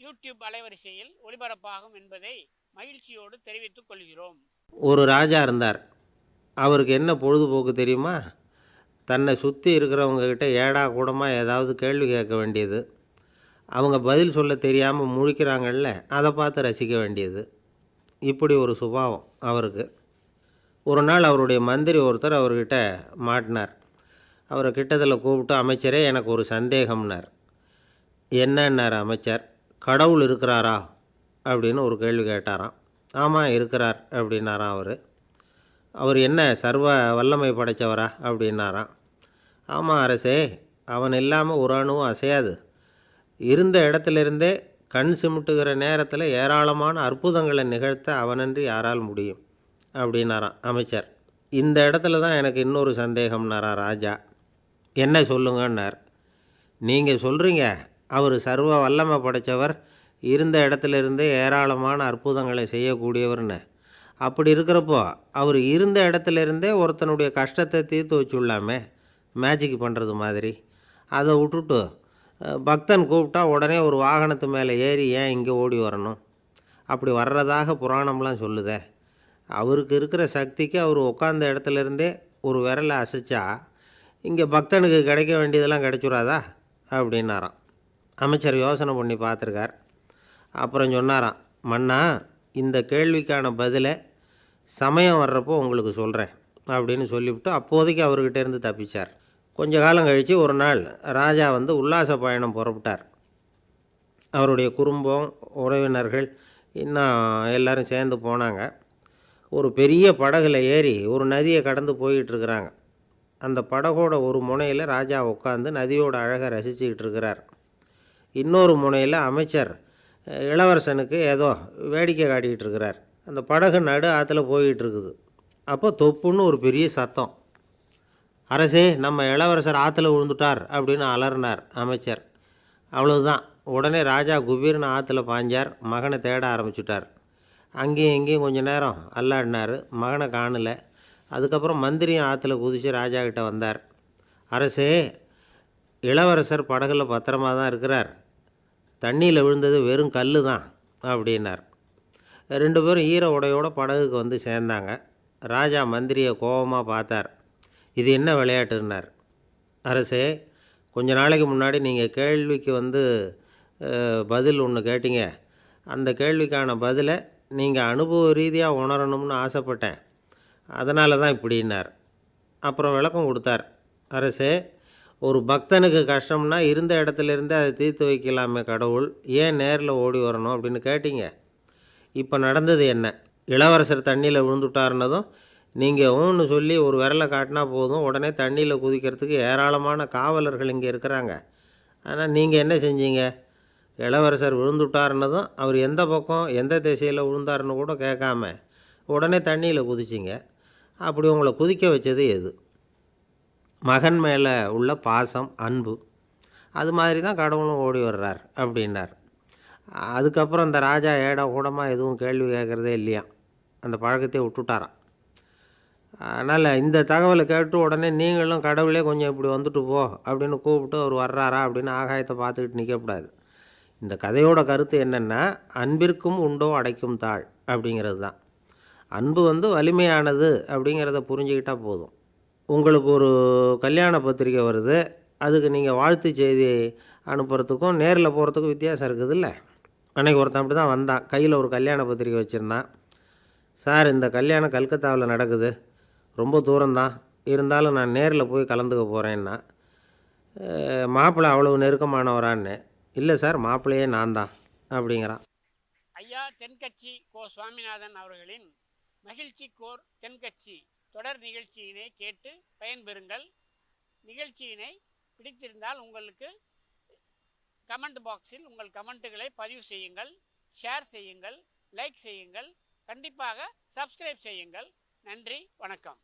YouTube அலைவரிசையில் ஒளிபரப்பாகும் என்பதை மகிழ்ச்சியோடு தெரிவித்துக் கொள்கிறோம். ஒரு ராஜா இருந்தார். அவருக்கு என்ன பொழுதுபோக்கு தெரியுமா? தன்னை சுற்றி இருக்கிறவங்கக்கிட்ட ஏடா கூடமாக ஏதாவது கேள்வி கேட்க வேண்டியது. அவங்க பதில் சொல்ல தெரியாமல் முழிக்கிறாங்கல்ல அதை பார்த்து ரசிக்க வேண்டியது. இப்படி ஒரு சுபாவம் அவருக்கு. ஒரு நாள் அவருடைய மந்திரி ஒருத்தர் அவர்கிட்ட மாட்டினார். அவரை கிட்டத்தில் கூப்பிட்டு அமைச்சரே எனக்கு ஒரு சந்தேகம்னார். என்னன்னார் அமைச்சர்? கடவுள் இருக்கிறாரா? அப்படின்னு ஒரு கேள்வி கேட்டாராம். ஆமாம் இருக்கிறார் அப்படின்னாராம் அவர். அவர் என்ன சர்வ வல்லமை படைத்தவரா அப்படின்னாராம். ஆமாம் அரசே அவன் இல்லாமல் ஒரு அணுவும் அசையாது. இருந்த இடத்துலேருந்தே கண் சிமிட்டுகிற நேரத்தில் ஏராளமான அற்புதங்களை நிகழ்த்த அவனன்றி யாரால் முடியும்? அப்படின்னாராம் அமைச்சர். இந்த இடத்துல தான் எனக்கு இன்னொரு சந்தேகம்னாரா ராஜா. என்ன சொல்லுங்கன்னார். நீங்கள் சொல்கிறீங்க அவர் சர்வ வல்லமை படைத்தவர் இருந்த இடத்துல இருந்தே ஏராளமான அற்புதங்களை செய்யக்கூடியவர்னு. அப்படி இருக்கிறப்போ அவர் இருந்த இடத்துல இருந்தே ஒருத்தனுடைய கஷ்டத்தை தீர்த்து வச்சுள்ளாமே மேஜிக் பண்ணுறது மாதிரி. அதை விட்டுட்டு பக்தன் கூப்பிட்டா உடனே ஒரு வாகனத்து மேலே ஏறி ஏன் இங்கே ஓடி வரணும்? அப்படி வர்றதாக புராணம்லாம் சொல்லுதே. அவருக்கு இருக்கிற சக்திக்கு அவர் உட்காந்த இடத்துலேருந்தே ஒரு விரலை அசைச்சா இங்கே பக்தனுக்கு கிடைக்க வேண்டியதெல்லாம் கிடைச்சுடாதா அப்படின்னாராம். அமைச்சர் யோசனை பண்ணி பார்த்துருக்கார். அப்புறம் சொன்னாராம் மன்னா இந்த கேள்விக்கான பதிலை சமயம் வர்றப்போ உங்களுக்கு சொல்கிறேன் அப்படின்னு சொல்லிவிட்டு அப்போதைக்கு அவர்கிட்ட இருந்து தப்பிச்சார். கொஞ்ச காலம் கழித்து ஒரு நாள் ராஜா வந்து உல்லாச பயணம் புறப்பட்டார். அவருடைய குடும்பம் உறவினர்கள் இன்னும் எல்லோரும் சேர்ந்து போனாங்க. ஒரு பெரிய படகுல ஏறி ஒரு நதியை கடந்து போயிட்டுருக்குறாங்க அந்த படகோட ஒரு முனையில் ராஜா உட்காந்து நதியோட அழகை ரசிச்சுக்கிட்டு இருக்கிறார். இன்னொரு முனையில் அமைச்சர் இளவரசனுக்கு ஏதோ வேடிக்கை காட்டிக்கிட்டு இருக்கிறார். அந்த படகு நடு ஆற்றுல போயிட்டு இருக்குது. அப்போ தொப்புன்னு ஒரு பெரிய சத்தம். அரசே நம்ம இளவரசர் ஆற்றுல விழுந்துட்டார் அப்படின்னு அலறினார் அமைச்சர். அவ்வளவுதான். உடனே ராஜா குபீர்னு ஆற்றுல பாஞ்சார் மகனை தேட ஆரம்பிச்சுட்டார். அங்கேயும் இங்கேயும் கொஞ்ச நேரம் அல்லாடினார் மகனை காணலை. அதுக்கப்புறம் மந்திரியும் ஆற்றுல குதித்து ராஜா கிட்டே வந்தார். அரசே இளவரசர் படகுல பத்திரமா தான் இருக்கிறார். தண்ணியில் விழுந்தது வெறும் கல் தான் அப்படின்னார். ரெண்டு பேரும் ஈர உடையோட படகுக்கு வந்து சேர்ந்தாங்க. ராஜா மந்திரியை கோபமாக பார்த்தார். இது என்ன விளையாட்டுன்னார். அரசே கொஞ்ச நாளைக்கு முன்னாடி நீங்கள் கேள்விக்கு வந்து பதில் ஒன்று கேட்டீங்க. அந்த கேள்விக்கான பதிலை நீங்கள் அனுபவ ரீதியாக உணரணும்னு ஆசைப்பட்டேன். அதனால தான் இப்படின்னார். அப்புறம் விளக்கம் கொடுத்தார். அரசே ஒரு பக்தனுக்கு கஷ்டம்னா இருந்த இடத்துலேருந்து அதை தீர்த்து வைக்கலாமே கடவுள். ஏன் நேரில் ஓடி வரணும் அப்படின்னு கேட்டீங்க? இப்போ நடந்தது என்ன? இளவரசர் தண்ணியில் விழுந்துட்டாருனதும் நீங்கள் ஊன்னு சொல்லி ஒரு விரலை காட்டினா போதும் உடனே தண்ணியில் குதிக்கிறதுக்கு ஏராளமான காவலர்கள் இங்கே இருக்கிறாங்க. ஆனால் நீங்கள் என்ன செஞ்சீங்க? இளவரசர் விழுந்துட்டாருனதும் அவர் எந்த பக்கம் எந்த திசையில் விழுந்தாருன்னு கூட கேட்காம உடனே தண்ணியில் குதிச்சிங்க. அப்படி உங்களை குதிக்க வச்சது எது? மகன் மேலே உள்ள பாசம் அன்பு. அது மாதிரி தான் கடவுளும் ஓடி வர்றார் அப்படின்னார். அதுக்கப்புறம் அந்த ராஜா ஏடா கூடமாக எதுவும் கேள்வி கேட்குறதே இல்லையா? அந்த பழக்கத்தை விட்டுட்டாராம். அதனால் இந்த தகவலை கேட்டு உடனே நீங்களும் கடவுளே கொஞ்சம் இப்படி வந்துட்டு போ அப்படின்னு கூப்பிட்டு அவர் வர்றாரா அப்படின்னு ஆகாயத்தை பார்த்துக்கிட்டு நிற்கக்கூடாது இந்த கதையோட கருத்து என்னென்னா அன்பிற்கும் உண்டோ அடைக்கும் தாழ் அப்படிங்கிறது தான். அன்பு வந்து வலிமையானது அப்படிங்கிறத புரிஞ்சுக்கிட்டால் போதும். உங்களுக்கு ஒரு கல்யாண பத்திரிக்கை வருது அதுக்கு நீங்கள் வாழ்த்து செய்தி அனுப்புகிறதுக்கும் நேரில் போகிறதுக்கும் வித்தியாசம் இருக்குதுல்ல? அன்னைக்கு ஒருத்தன் அப்படி தான் வந்தான். கையில் ஒரு கல்யாண பத்திரிக்கை வச்சுருந்தான். சார் இந்த கல்யாணம் கல்கத்தாவில் நடக்குது. ரொம்ப தூரம்தான். இருந்தாலும் நான் நேரில் போய் கலந்துக்க போகிறேன்னா மாப்பிள்ளை அவ்வளவு நெருக்கமானவரான்னு இல்லை சார் மாப்பிள்ளையே நான் தான் அப்படிங்கிறான். ஐயா தென்கட்சி கோ. சுவாமிநாதன் அவர்களின் மகிழ்ச்சி கோர் தென்கட்சி. தொடர் நிகழ்ச்சியினை கேட்டு பயன்பெறுங்கள். நிகழ்ச்சியினை பிடித்திருந்தால் உங்களுக்கு கமெண்ட் பாக்ஸில் உங்கள் கமெண்ட்டுகளை பதிவு செய்யுங்கள் ஷேர் செய்யுங்கள் லைக் செய்யுங்கள் கண்டிப்பாக சப்ஸ்கிரைப் செய்யுங்கள். நன்றி வணக்கம்.